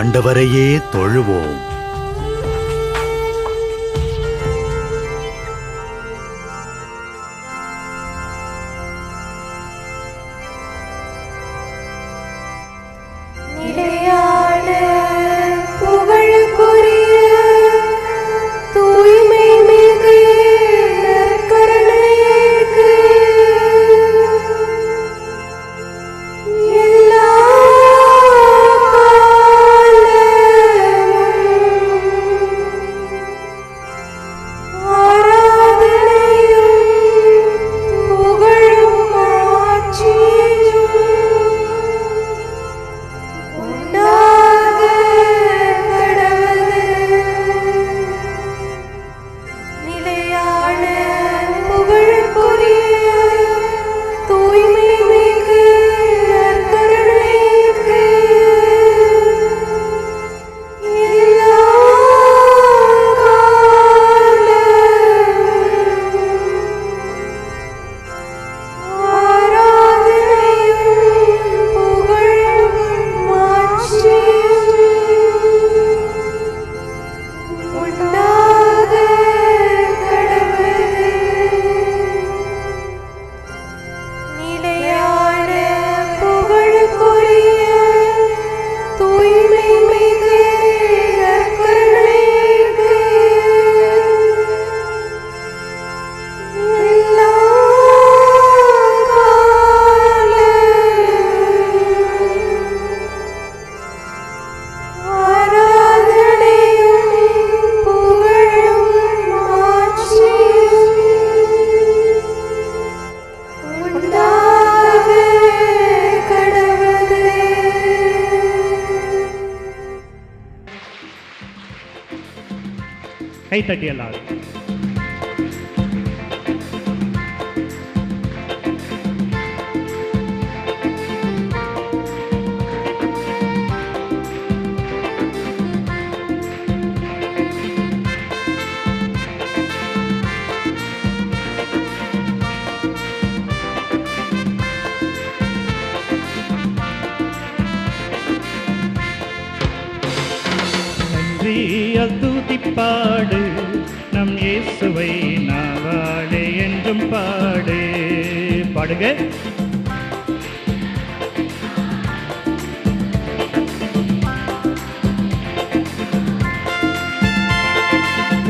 ஆண்டவரையே தொழுவோம். கை தட்டி துதிப்பாடு பாருங்க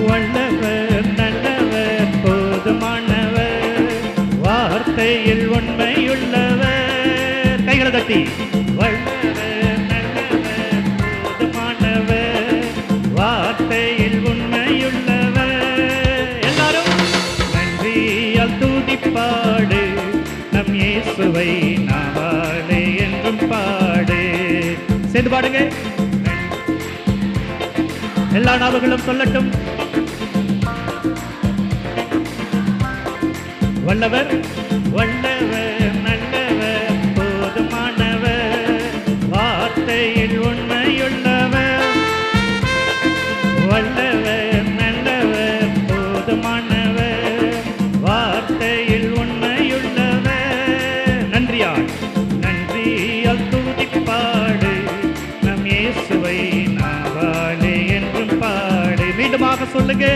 வல்லவர் நல்லவர் போதுமானவர் வார்த்தையில் உண்மையுள்ளவர். கைகளை தட்டி. வல்ல இயேசுவை நாவாலே என்றும் பாடு. சேர்ந்து பாடுங்க. எல்லா நாவுகளும் சொல்லட்டும். வல்லவர் வல்லவர் சொல்லுங்க.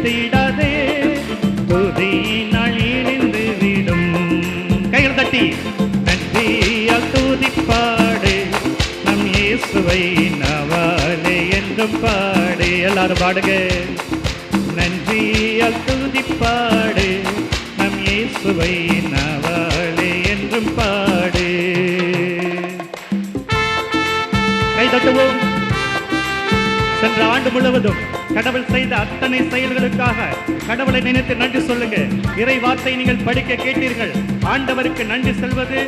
சேர்த்திடதே துதி நழிந்து விடும். கையில் தட்டி நன்றியால் துதிப்பாடு நம் இயேசுவை நவாலே என்றும் பாடு. எல்லாரும் பாடுங்க. நன்றியால் துதிப்பாடு நம் இயேசுவை நவாலே என்றும் பாடு. கை தட்டுவோம். சென்ற ஆண்டு முழுவதும் கடவுள் செய்த அத்தனை செயல்களுக்காக கடவுளை நினைத்து நன்றி சொல்லுங்க. இறை வார்த்தை நீங்கள் படிக்க கேட்டீர்கள். ஆண்டவருக்கு நன்றி செல்வது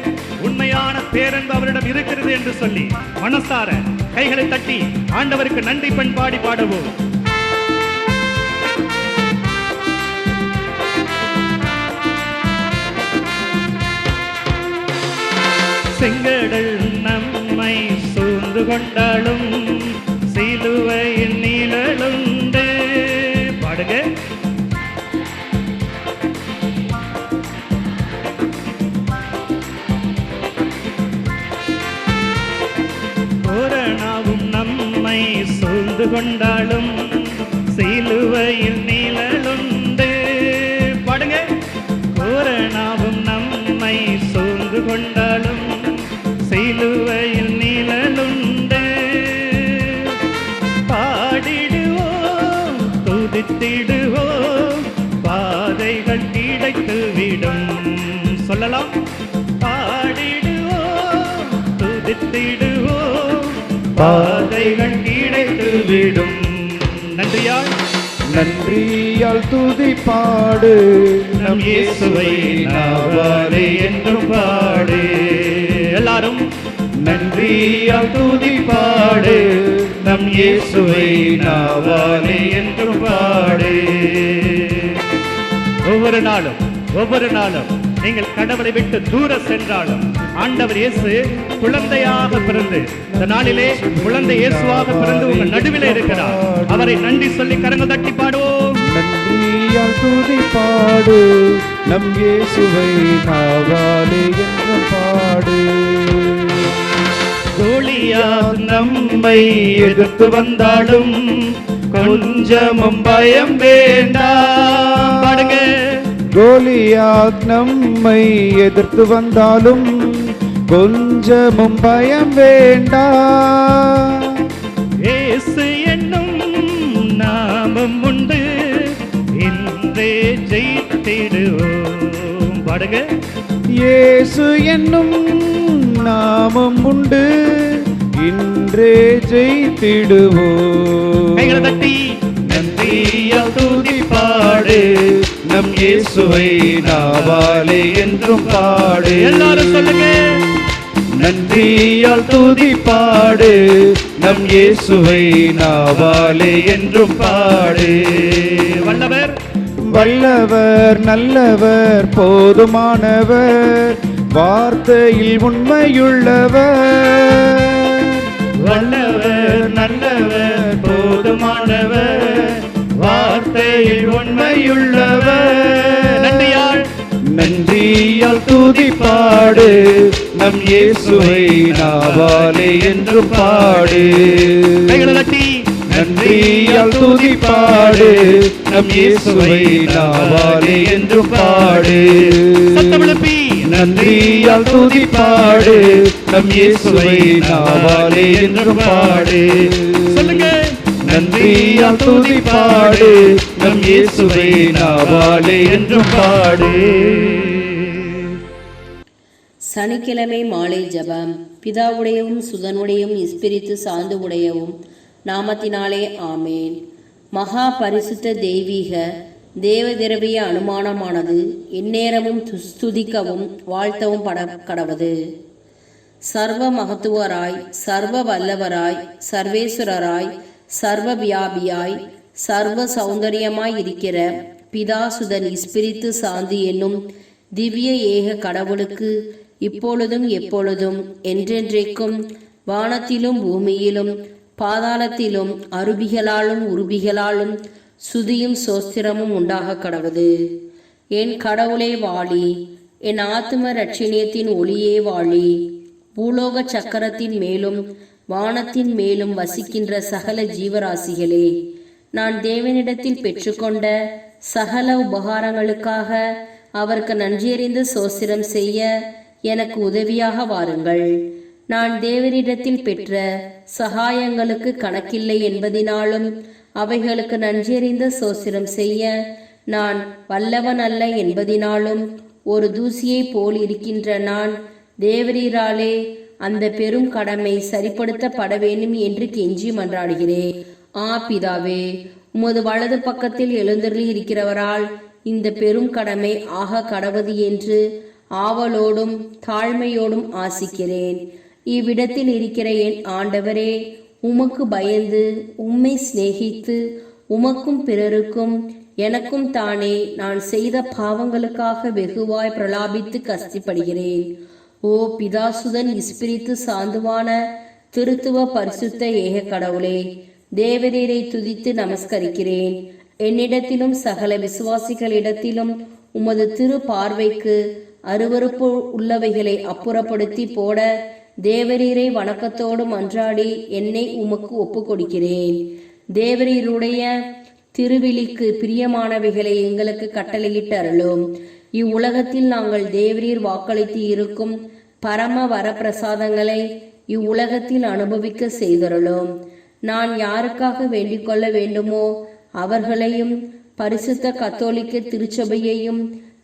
உண்மையான பேரன்பு அவரிடம் இருக்கிறது என்று சொல்லி மனசார கைகளை தட்டி ஆண்டவருக்கு நன்றி பண்பாடி பாடுவோம். செங்கடல் நம்மை சூழ்ந்து கொண்டாலும் சிலுவை கொண்டாலும் சிலுவையில் நீழலுண்டு. பாடுங்க. கோரணாவும் நம்மை சூழ்ந்து கொண்டாலும் சிலுவையில் நீழலுண்டு. பாடிடுவோம் துதித்திடுவோம் பாதைகள் கிடைத்து விடும். சொல்லலாம். பாடிடுவோம் துதித்திடுவோம் பாதைகள் நன்றியாள் நன்றியால் துதி பாடு நம் இயேசுவை நாவாரே என்றும் பாடு. எல்லாரும். நன்றியால் துதி பாடு நம் இயேசுவை நாவாரே என்றும் பாடு. ஒவ்வொரு நாளும் ஒவ்வொரு நாளும். நீங்கள் கடவுளை விட்டு தூர சென்றாலும் ஆண்டவர் இயேசு குழந்தையாக பிறந்து இந்த நாளிலே குழந்தை இயேசுவாக பிறந்து உங்கள் நடுவிலே இருக்கிறார். அவரை நன்றி சொல்லி கரங்கள் தட்டி பாடுவோம். நன்றியால் துதி பாடு. நம் இயேசுவை நாவாலே என்றும் பாடு. கோலியாத் நம்மை எதிர்த்து வந்தாலும் கொஞ்சமும் பயம் வேண்டாம். கோலியாத் நம்மை எதிர்த்து வந்தாலும் கொஞ்சமும் பயம் வேண்டாம் இயேசு என்னும் நாமம் உண்டு. இன்றே ஜெயித்திடுவோம். பாடுங்க. இயேசு என்னும் நாமம் உண்டு. இன்றே ஜெயித்திடுவோம். கைகளை தட்டி நன்றியால் தூதி பாடு நம் இயேசுவை நாவாலே என்றும் பாடு. எல்லாரும் சொல்லுங்க. நன்றியால் தூதி பாடு. நம் இயேசுவை நாவாலே என்றும் பாடு. வல்லவர். வல்லவர் நல்லவர் போதுமானவர். வார்த்தையில் உண்மையுள்ளவர். வல்லவர் நல்லவர் போதுமானவர். உண்மையுள்ளவர். நன்றியால். தூதி பாடு. நம் இயேசுவை நாவாலே என்று பாடு. தட்டி. நன்றியால் தூதி பாடு. நம் இயேசுவை நாவாலே என்று பாடு. சத்தம் எழுப்பி. நன்றியால் தூதி பாடு. நம் இயேசுவை நாவாலே என்று பாடு. நன்றியால் துதி பாடு நம் இயேசுவை நாவாலே என்று பாடு. சனிக்கிழமை மாலை ஜெபம். பிதாவுடையவும் சுதனுடையவும் இஸ்பிரித்து சார்ந்து உடையவும் நாமத்தினாலே ஆமேன். மகா பரிசுத்த தெய்வீக தேவதிரவிய அனுமானமானது எந்நேரமும் துஸ்துதிக்கவும் வாழ்த்தவும் பட கடவது. சர்வ மகத்துவராய் சர்வ வல்லவராய் சர்வேஸ்வரராய் சர்வ வியாபியாய் சர்வ சௌந்தரியமாய் இருக்கிற பிதாசுதன் இஸ்பிரித்து சாந்தி என்னும் திவ்ய ஏக கடவுளுக்கு இப்பொழுதும் எப்பொழுதும் என்றென்றைக்கும் வானத்திலும் பூமியிலும் பாதாளத்திலும் அருபிகளாலும் உருபிகளாலும் சுதியும் சோஸ்திரமும் உண்டாக கடவுது என் கடவுளே வாழி என் ஆத்ம ரட்சணியத்தின் ஒளியே வாழி பூலோக சக்கரத்தின் மேலும் வானத்தின் மேலும் வசிக்கின்ற சகல ஜீவராசிகளே நான் தேவனிடத்தில் பெற்றுக்கொண்ட சகல உபகாரங்களுக்காக அவருக்கு நன்றியறிந்து சோசிரம் செய்ய எனக்கு உதவியாக வாருங்கள். நான் தேவனிடத்தில் பெற்ற சகாயங்களுக்கு கணக்கில்லை என்பதினாலும் அவைகளுக்கு நன்றியறிந்த சோசிரம் செய்ய நான் வல்லவன் அல்ல என்பதினாலும் ஒரு தூசியைப் போல் இருக்கின்ற நான் தேவரீராலே அந்த பெரும் கடமை சரிப்படுத்தப்பட வேண்டும் என்று கெஞ்சி மன்றாடுகிறேன் ஆ பிதாவே உமது வலது பக்கத்தில் எழுந்தருளி இருக்கிறவரால் இந்த பெரும் கடமை ஆக கடவது என்று ஆவலோடும் தாழ்மையோடும் ஆசிக்கிறேன். இவ்விடத்தில் இருக்கிற என் ஆண்டவரே உமக்கு பயந்து உம்மை சிநேகித்து உமக்கும் பிறருக்கும் எனக்கும் தானே நான் செய்த பாவங்களுக்காக வெகுவாய் பிரலாபித்து கஷ்டப்படுகிறேன். ஓ பிதாசுதன் இஸ்பிரித்து சாந்துவான திருத்துவ பரிசுத்த ஏக கடவுளே தேவரீரை துதித்து நமஸ்கரிக்கிறேன். என்னிடத்திலும் சகல விசுவாசிகளிடத்திலும் உமது திரு பார்வைக்கு அருவருப்பு உள்ளவைகளை அப்புறப்படுத்தி போட தேவரீரை வணக்கத்தோடு மன்றாடி என்னை உமக்கு ஒப்பு கொடுக்கிறேன் தேவரீருடைய திருவிழிக்கு பிரியமானவைகளை எங்களுக்கு கட்டளையிட்டு அருளும். இவ்வுலகத்தில் நாங்கள் தேவரீர் வாக்களித்து இருக்கும் பரம வரப்பிரசாதங்களை இவ்வுலகத்தில் அனுபவிக்க செய்தருளும். நான் யாருக்காக வேண்டிக் கொள்ள வேண்டுமோ அவர்களையும் பரிசுத்த கத்தோலிக்க திருச்சபையையும்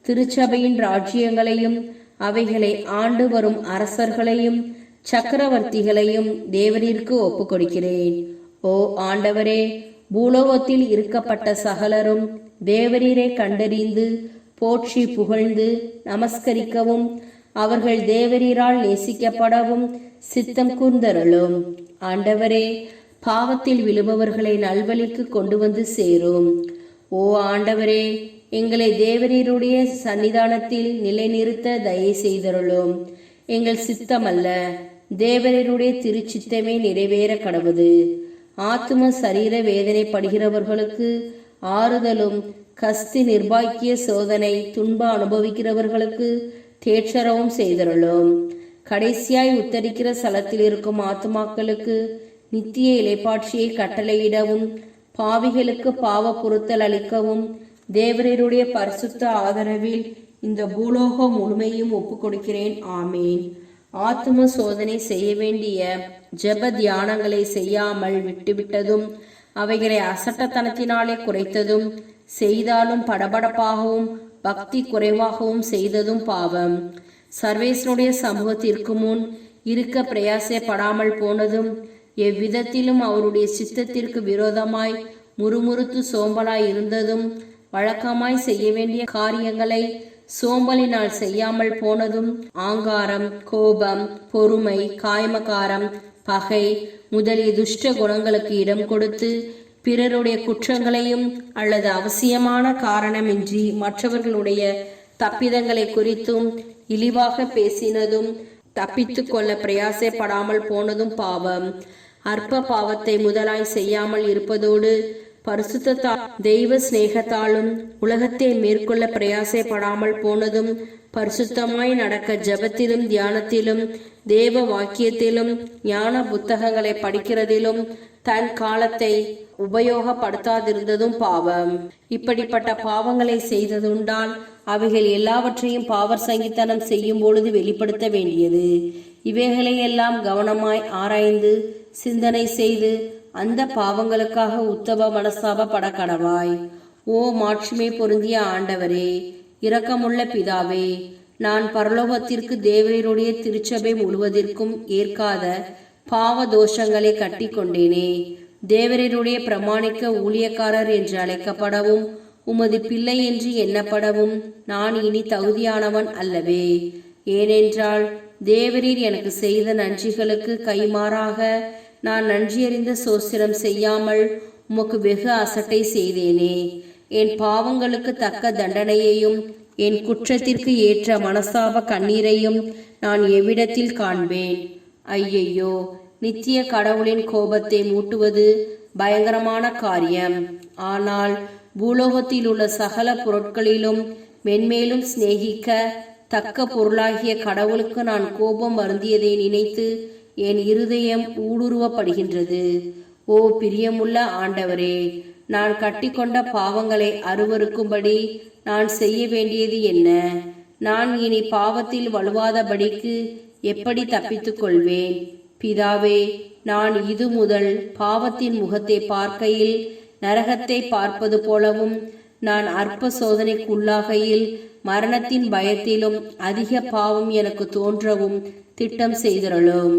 திருச்சபையின் ராஜ்யங்களையும் அவைகளை ஆண்டு வரும் அரசர்களையும் சக்கரவர்த்திகளையும் தேவரிற்கு ஒப்பு கொடுக்கிறேன் ஓ ஆண்டவரே பூலோகத்தில் இருக்கப்பட்ட சகலரும் தேவரீரை கண்டறிந்து போற்றி புகழ்ந்து நமஸ்கரிக்கவும் அவர்கள் தேவரீரால் நேசிக்கப்படவும் சித்தம் கூர்ந்தருளும். ஆண்டவரே பாவத்தில் விழுபவர்களை நல்வழிக்கு கொண்டு வந்து சேரும். ஓ ஆண்டவரே எங்களை தேவரீருடைய சன்னிதானத்தில் நிலைநிறுத்த தயை செய்தருளும். எங்கள் சித்தமல்ல தேவரீருடைய திருச்சித்தமே நிறைவேற கடவுது. ஆத்ம சரீர வேதனைப்படுகிறவர்களுக்கு ஆறுதலும் கஸ்தி நிர்பாக்கிய சோதனை துன்ப அனுபவிக்கிறவர்களுக்கு தேற்றரவும் செய்தருளும். கடைசியாய் உத்தரிக்கிற ஸ்தலத்தில் இருக்கும் ஆத்துமாக்களுக்கு நித்திய இலைப்பாட்சியை கட்டளையிடவும் பாவிகளுக்கு பாவ பொருத்தல் அளிக்கவும் தேவரருடைய பரிசுத்த ஆதரவில் இந்த பூலோகம் முழுமையும் ஒப்பு கொடுக்கிறேன் ஆமேன். ஆத்தும சோதனை செய்ய வேண்டிய ஜெப தியானங்களை செய்யாமல் விட்டுவிட்டதும் அவைகளை அசட்டத்தனத்தினாலே குறைத்ததும் செய்தாலும் படபடப்பாகவும் பக்தி குறைவாகவும் செய்ததும் பாவம். சர்வேசனுடைய சமூகத்திற்கு முன் இருக்க பிரயாசப்படாமல் போனதும் எவ்விதத்திலும் அவருடைய சித்தத்திற்கு விரோதமாய் முறுமுறுத்து சோம்பலாய் இருந்ததும் வழக்கமாய் செய்ய வேண்டிய காரியங்களை சோம்பலினால் செய்யாமல் போனதும் ஆங்காரம் கோபம் பொறுமை காய்மகாரம் பகை முதலிய துஷ்ட குணங்களுக்கு இடம் கொடுத்து பிறருடைய குற்றங்களையும் அல்லது அவசியமான காரணமின்றி மற்றவர்களுடைய தப்பிதங்களை குறித்தும் இழிவாக பேசினதும் தப்பித்து கொள்ள பிரயாசப்படாமல் போனதும் பாவம். அற்ப பாவத்தை முதலாய் செய்யாமல் இருப்பதோடு பரிசுத்தா தெய்வ சிநேகத்தாலும் உலகத்தை மேற்கொள்ள பிரயாசப்படாமல் போனதும் பரிசுத்தமாய் நடக்க ஜெபத்திலும் தியானத்திலும் தேவ வாக்கியத்திலும் ஞான புத்தகங்களை படிக்கிறதிலும் தன் காலத்தை உபயோகப்படுத்தாதிருந்ததும் பாவம். இப்படிப்பட்ட பாவங்களை செய்ததுண்டால் அவைகள் எல்லாவற்றையும் பாவர் சங்கித்தனம் செய்யும் பொழுது வெளிப்படுத்த வேண்டியது. இவைகளையெல்லாம் கவனமாய் ஆராய்ந்து சிந்தனை செய்து அந்த பாவங்களுக்காக உத்தவ மனஸ்தாபப்பட கடவாய் ஓ மாட்சிமை பொருந்திய ஆண்டவரே இரக்கமுள்ள பிதாவே நான் பரலோகத்திற்கு தேவரீருடைய திருச்சபை முழுவதற்கும் ஏற்காத பாவ தோஷங்களை கட்டி கொண்டேனே தேவரருடைய பிரமாணிக்க ஊழியக்காரர் என்று அழைக்கப்படவும் உமது பிள்ளை என்று எண்ணப்படவும் நான் இனி தகுதியானவன் அல்லவே. ஏனென்றால் தேவரீர் எனக்கு செய்த நன்றிகளுக்கு கைமாறாக நான் நன்றியறிந்த சோசிரம் செய்யாமல் உமக்கு வெகு அசட்டை செய்தேனே. என் பாவங்களுக்கு தக்க தண்டனையையும் என் குற்றத்திற்கு ஏற்ற மனசாப கண்ணீரையும் நான் எவ்விடத்தில் காண்பேன்? ஐயையோ நித்திய கடவுளின் கோபத்தை மூட்டுவது பயங்கரமான காரியம். ஆனால் பூலோகத்தில் உள்ள சகல பொருட்களிலும் மென்மேலும் சிநேகிக்க தக்க பொருளாகிய கடவுளுக்கு நான் கோபம் வருந்தியதை நினைத்து என் இருதயம் ஊடுருவப்படுகின்றது. ஓ பிரியமுள்ள ஆண்டவரே நான் கட்டிக்கொண்ட பாவங்களை அருவருக்கும்படி நான் செய்ய வேண்டியது என்ன? நான் இனி பாவத்தில் வலுவாதபடிக்கு எப்படி தப்பித்துக் கொள்வேன் பிதாவே நான் இது முதல் பாவத்தின் முகத்தை பார்க்கையில் நரகத்தை பார்ப்பது போலவும் நான் அற்ப சோதனைக்குள்ளாகையில் மரணத்தின் பயத்திலும் அதிக பாவம் எனக்கு தோன்றவும் திட்டம் செய்திருளும்.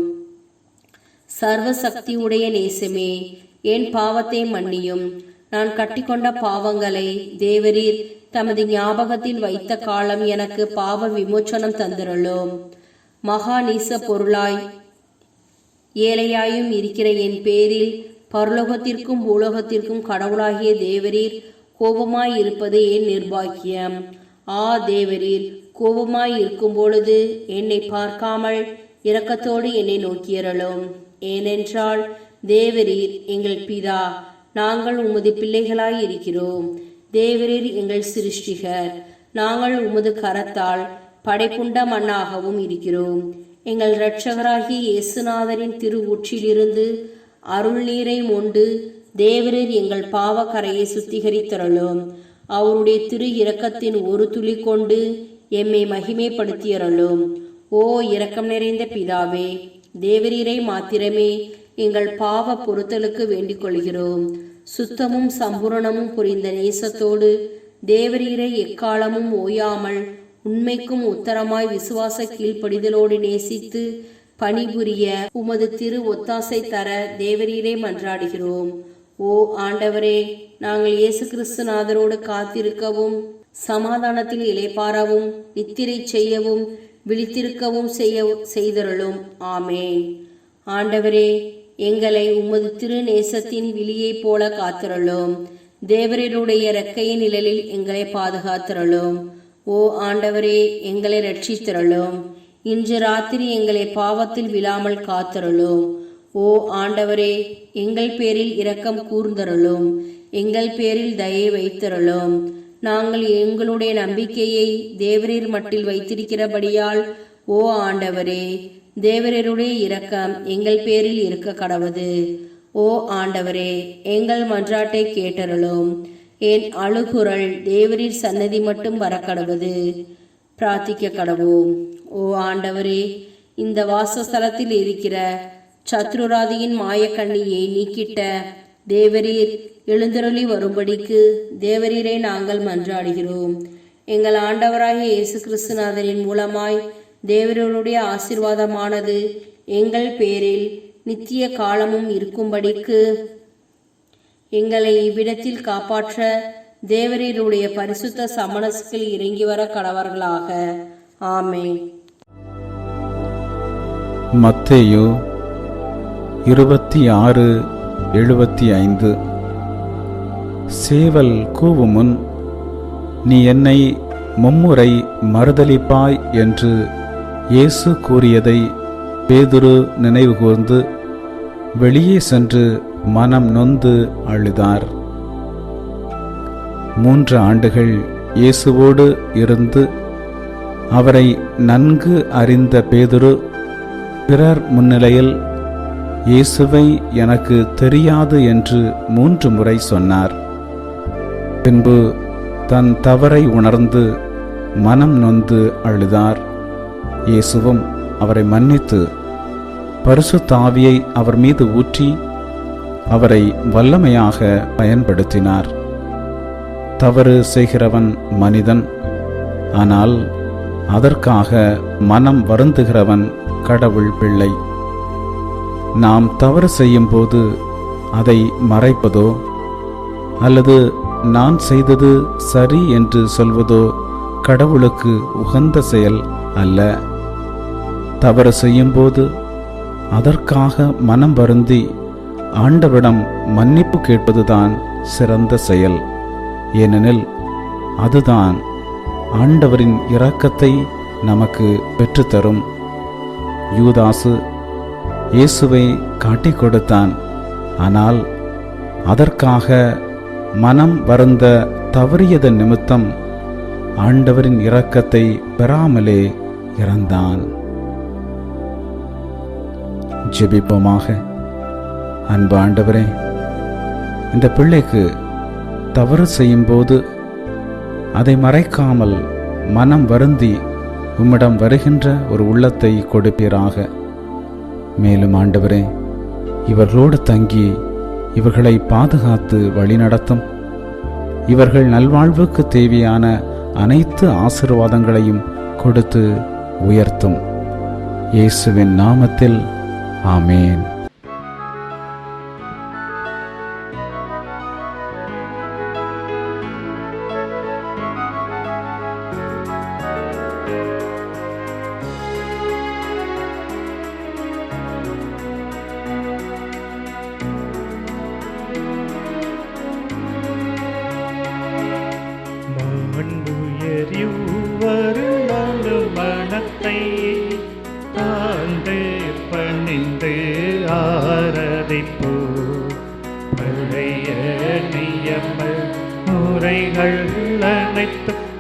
சர்வசக்தி உடைய நேசமே என் பாவத்தை மன்னியும். நான் கட்டிக்கொண்ட பாவங்களை தேவரீர் தமது ஞாபகத்தில் வைத்த காலம் எனக்கு பாவ விமோச்சனம் தந்திரலும் மகா நீச பொருளாய் ஏழையாயும் இருக்கிற என் பேரில் பரலோகத்திற்கும் பூலோகத்திற்கும் கடவுளாகிய தேவரீர் கோபமாய் இருப்பது என் நிர்பாக்கியம். ஆ தேவரீர் கோபமாய் இருக்கும் பொழுது என்னை பார்க்காமல் இரக்கத்தோடு என்னை நோக்கியறலும் ஏனென்றால் தேவரீர் எங்கள் பிதா நாங்கள் உமது பிள்ளைகளாய் இருக்கிறோம். தேவரீர் எங்கள் சிருஷ்டிகர் நாங்கள் உமது கரத்தால் படைப்புண்ட மண்ணாகவும் இருக்கிறோம். எங்கள் இரட்சகராகிய இயேசுநாதரின் திரு ஊற்றிலிருந்து அருள் நீரை மொண்டு தேவரீர் எங்கள் பாவக்கரையை சுத்திகரித்தரலும் அவருடைய திரு இரக்கத்தின் ஒரு துளி கொண்டு எம்மை மகிமைப்படுத்தியறலும் ஓ இரக்கம் நிறைந்த பிதாவே தேவரீரை மாத்திரமே எங்கள் பாவ பொருத்தலுக்கு வேண்டிக் கொள்கிறோம் சுத்தமும் சம்பூரணமும் புரிந்த நேசத்தோடு தேவரீரை எக்காலமும் ஓயாமல் உண்மைக்கும் உத்தரமாய் விசுவாச கீழ்ப்படிதலோடு நேசித்து பணிபுரிய உமது திரு ஒத்தாசை தர தேவரீரே மன்றாடுகிறோம். ஓ ஆண்டவரே நாங்கள் இயேசு கிறிஸ்துநாதரோடு காத்திருக்கவும் சமாதானத்தில் இளைப்பாறவும் நித்திரை செய்யவும் விழித்திருக்கவும் செய்ய செய்தருளும். ஆமேன். ஆண்டவரே எங்களை உமது திரு நேசத்தின் விழியைப் போல காத்திரளும். தேவரருடைய இறக்கையின் நிழலில் எங்களை பாதுகாத்திரளும். ஓ ஆண்டவரே எங்களை ரட்சித்திரளும் இன்று ராத்திரி எங்களை பாவத்தில் விழாமல் காத்திரளும். ஓ ஆண்டவரே எங்கள் பேரில் இரக்கம் கூர்ந்தருளும். எங்கள் பேரில் தயை வைத்திரளும். நாங்கள் எங்களுடைய நம்பிக்கையை தேவரீர் மட்டில் வைத்திருக்கிறபடியால் ஓ ஆண்டவரே தேவரருடைய இரக்கம் எங்கள் பேரில் இருக்க கடவது ஓ ஆண்டவரே எங்கள் மன்றாட்டை கேட்டருளும். என் அழுகுரல் தேவரின் சன்னதி மட்டும் வர கடவது பிரார்த்திக்க கடவோம் ஓ ஆண்டவரே இந்த வாசஸ்தலத்தில் இருக்கிற சத்ருராதியின் மாயக்கண்ணியை நீக்கிட்ட தேவரீர் எழுந்தருளி வரும்படிக்கு தேவரீரை நாங்கள் மன்றாடுகிறோம். எங்கள் ஆண்டவராகிய இயேசு கிறிஸ்துநாதரின் மூலமாய் தேவரருடைய ஆசீர்வாதமானது எங்கள் பேரில் நித்திய காலமும் இருக்கும்படிக்கு எங்களை இவ்விடத்தில் காப்பாற்ற தேவரீருடைய பரிசுத்த சமணசுகள் இறங்கி வர கடவர்களாக. ஆமே மத்தேயு இருபத்தி ஆறு எழுபத்தி ஐந்து சேவல் கூவுமுன் நீ என்னை மும்முறை மறுதளிப்பாய் என்று இயேசு கூறியதை பேதுரு நினைவுகூர்ந்து வெளியே சென்று மனம் நொந்து அழுதார். மூன்று ஆண்டுகள் இயேசுவோடு இருந்து அவரை நன்கு அறிந்த பேதுரு பிறர் முன்னிலையில் இயேசுவை எனக்கு தெரியாது என்று மூன்று முறை சொன்னார். பின்பு தன் தவறை உணர்ந்து மனம் நொந்து அழுதார். இயேசுவும் அவரை மன்னித்து பரிசு தாவியை அவர் மீது ஊற்றி அவரை வல்லமையாக பயன்படுத்தினார். தவறு செய்கிறவன் மனிதன் ஆனால் அதற்காக மனம் வருந்துகிறவன் கடவுள் பிள்ளை. நாம் தவறு செய்யும்போது அதை மறைப்பதோ அல்லது நான் செய்தது சரி என்று சொல்வதோ கடவுளுக்கு உகந்த செயல் அல்ல. தவறு செய்யும்போது அதற்காக மனம் வருந்தி ஆண்டவிடம் மன்னிப்பு கேட்பதுதான் சிறந்த செயல். ஏனெனில் அதுதான் ஆண்டவரின் இரக்கத்தை நமக்கு பெற்றுத்தரும். யூதாசு இயேசுவை காட்டிக் கொடுத்தான். ஆனால் அதற்காக மனம் வருந்த தவறியதன் நிமித்தம் ஆண்டவரின் இரக்கத்தை பெறாமலே இறந்தான். ஜெபிப்போமாக. அன்பு ஆண்டவரே இந்த பிள்ளைக்கு தவறு செய்யும்போது அதை மறைக்காமல் மனம் வருந்தி உம்மிடம் வருகின்ற ஒரு உள்ளத்தை கொடுப்பீராக. மேலும் ஆண்டவரே இவர்களோடு தங்கி இவர்களை பாதுகாத்து வழிநடத்தும். இவர்கள் நல்வாழ்வுக்கு தேவையான அனைத்து ஆசிர்வாதங்களையும் கொடுத்து உயர்த்தும். இயேசுவின் நாமத்தில் ஆமேன்.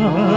அருள்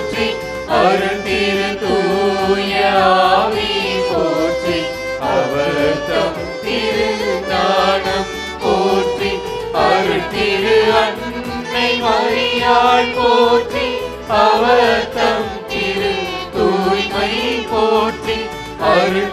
போற்றி அருள் திரு தூய போற்றி அவர் தம் திரு ஞானம் போற்றி அருள் திரு அன்னை மரியாள் போற்றி அவர் தம் திரு தூய்மை போற்றி அருள்